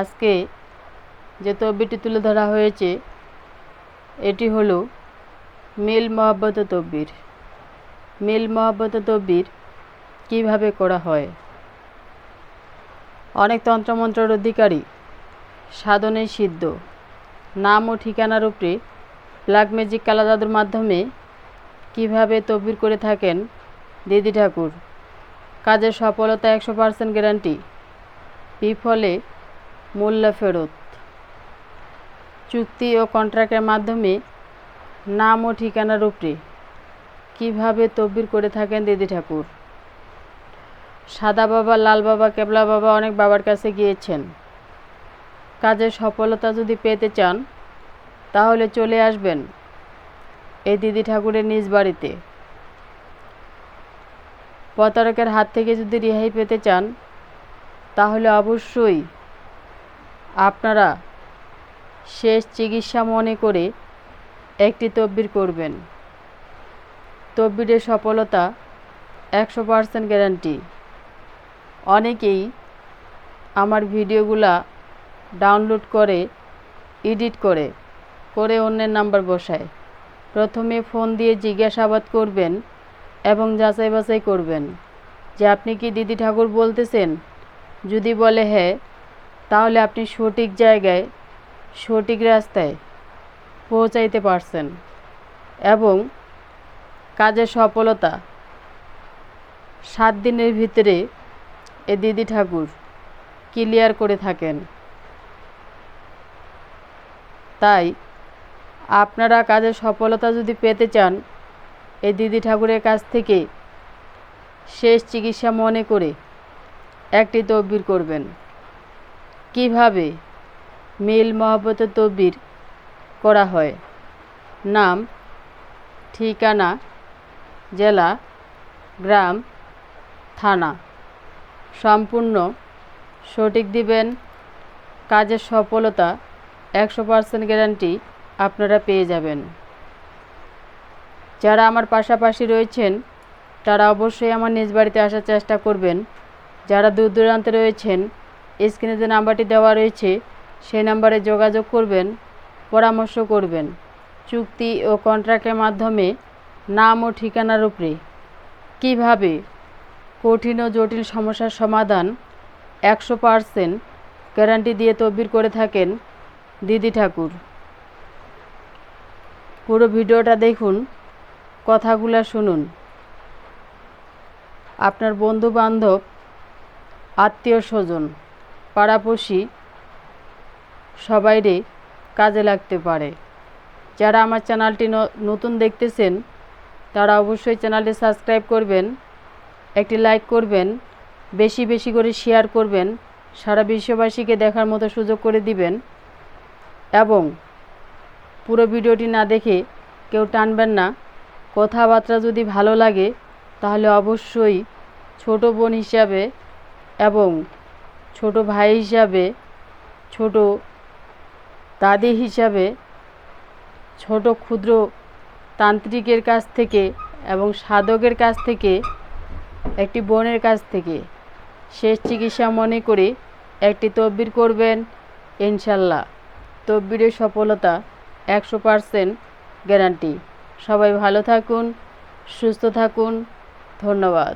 আজকে যে তব্বিটি তুলে ধরা হয়েছে, এটি হলো মিল মহাব্বত তব্বির মিল মহাব্বত তব্বির কীভাবে করা হয়? অনেক তন্ত্রমন্ত্রের অধিকারী সাধনে সিদ্ধ। নাম ও ঠিকানার উপরে ব্ল্যাক ম্যাজিক কালা জাদুর মাধ্যমে কীভাবে তব্বির করে থাকেন দিদি ঠাকুর। কাজের সফলতা একশো পার্সেন্ট গ্যারান্টি বিফলে মূল্য ফেরত। চুক্তি ও কন্ট্রাক্টের মাধ্যমে নাম ও ঠিকানার উপরে কীভাবে তব্বির করে থাকেন দিদি ঠাকুর? সাদা বাবা লাল বাবা কেবলা বাবা অনেক বাবার কাছে গিয়েছেন। কাজের সফলতা যদি পেতে চান, তাহলে চলে আসবেন এই দিদি ঠাকুরের নিজ বাড়িতে। প্রতারকের হাত থেকে যদি রেহাই পেতে চান, তাহলে অবশ্যই আপনারা শেষ চিকিৎসা মনে করে একটি তব্বির করবেন। তব্বিরের সফলতা একশো পার্সেন্ট গ্যারান্টি। অনেকেই আমার ভিডিওগুলা ডাউনলোড করে, এডিট করে করে অন্যের নাম্বার বসায়। প্রথমে ফোন দিয়ে জিজ্ঞাসাবাদ করবেন এবং যাচাই বাছাই করবেন যে আপনি কি দিদি ঠাকুর বলতেছেন? যদি বলে হ্যাঁ তাহলে আপনি সঠিক জায়গায়, সঠিক রাস্তায় পৌঁছাইতে পারছেন এবং কাজের সফলতা সাত দিনের ভিতরে এ দিদি ঠাকুর ক্লিয়ার করে থাকেন। তাই আপনারা কাজের সফলতা যদি পেতে চান এই দিদি ঠাকুরের কাছ থেকে শেষ চিকিৎসা মনে করে একটি তদবির করবেন। কীভাবে মিল মহব্বত তদবির করা হয়? নাম, ঠিকানা, জেলা, গ্রাম, থানা। সম্পূর্ণ সঠিক দিবেন। কাজের সফলতা একশো পার্সেন্ট গ্যারান্টি আপনারা পেয়ে যাবেন। যারা আমার পাশাপাশি রয়েছেন, তারা অবশ্যই আমার নিজ বাড়িতে আসার চেষ্টা করবেন। যারা দূর দূরান্তে রয়েছেন স্ক্রিনে যে নাম্বারটি দেওয়া রয়েছে, সেই নাম্বারে যোগাযোগ করবেন, পরামর্শ করবেন। চুক্তি ও কন্ট্রাক্টের মাধ্যমে নাম ও ঠিকানার উপরে। কীভাবে কঠিন ও জটিল সমস্যার সমাধান একশো পারসেন্ট গ্যারান্টি দিয়ে তদবির করে থাকেন দিদি ঠাকুর? পুরো ভিডিওটা দেখুন, কথাগুলো শুনুন। আপনার বন্ধু বান্ধব আত্মীয় স্বজন। পাড়াপড়শি সবাইরে কাজে লাগতে পারে। যারা আমার চ্যানেলটি নতুন দেখতেছেন, তারা অবশ্যই চ্যানেলটি সাবস্ক্রাইব করবেন, একটি লাইক করবেন, বেশি বেশি করে শেয়ার করবেন, সারা বিশ্ববাসীকে দেখার মতো সুযোগ করে দিবেন এবং পুরো ভিডিওটি না দেখে কেউ টানবেন না। কথাবার্তা যদি ভালো লাগে, তাহলে অবশ্যই ছোট বোন হিসাবে এবং ছোট ভাই হিসাবে, ছোট দাদি হিসাবে, ছোট ক্ষুদ্র তান্ত্রিকের কাছ থেকে এবং সাধকের কাছ থেকে, একটি বোনের কাছ থেকে। শেষ চিকিৎসা মনে করে একটি তদবির করবেন, ইনশাল্লাহ। তদবিরের সফলতা একশো পারসেন্ট গ্যারান্টি। সবাই ভালো থাকুন, সুস্থ থাকুন। ধন্যবাদ।